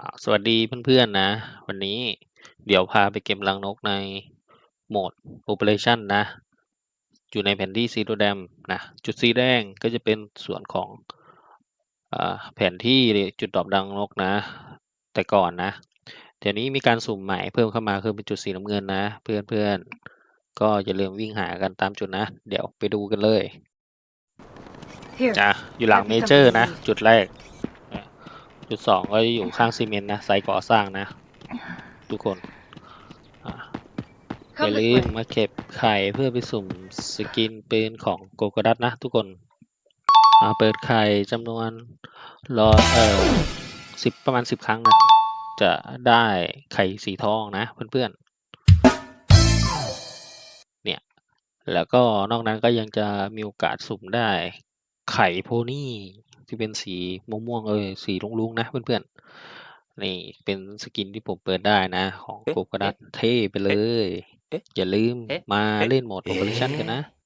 อ่าสวัสดีเพื่อนๆนะ วันนี้เดี๋ยวพาไปเก็บรังนกในโหมด Operation นะ อยู่ในแผนที่สีแดงนะจุดสีแดงก็จะเป็นส่วนของอาแผนที่จุดดรอปรังนกนะ แต่ก่อนนะเดี๋ยวนี้มีการสุ่มใหม่เพิ่มเข้ามาคือเป็นจุดสีน้ำเงินนะ เพื่อนๆก็อย่าลืมวิ่งหากันตามจุดนะ เดี๋ยวไปดูกันเลย Here, จ้ะอยู่หลังเมเจอร์นะ จุดแรกนะ จุดสองก็จะอยู่ข้างซีเมนต์นะไซต์ก่อสร้างนะ ทุกคนอะอย่า come ลื this ม way. มาเก็บไข่เพื่อไปสุ่มสกินปืนของโกโกดัตนะทุกคนอ่าเปิดไข่จำนวนรอเอ่อสิบประมาณสิบครั้งนะ จะได้ไข่สีทองนะเพื่อนๆ เนี่ย แล้วก็นอกนั้นก็ยังจะมีโอกาสสุ่มได้ไข่โพนี่ ที่เป็นสีม่วงๆเออสีลุงๆนะเพื่อนๆนี่เป็นสกินที่ผมเปิดได้นะ ของเอ๊ะโกโกดัตเท่ไปเลยเอ๊ะอย่าลืมเอ๊ะมาเอ๊ะเล่นโหมดโอเปอเรชั่นกันนะเอ๊ะ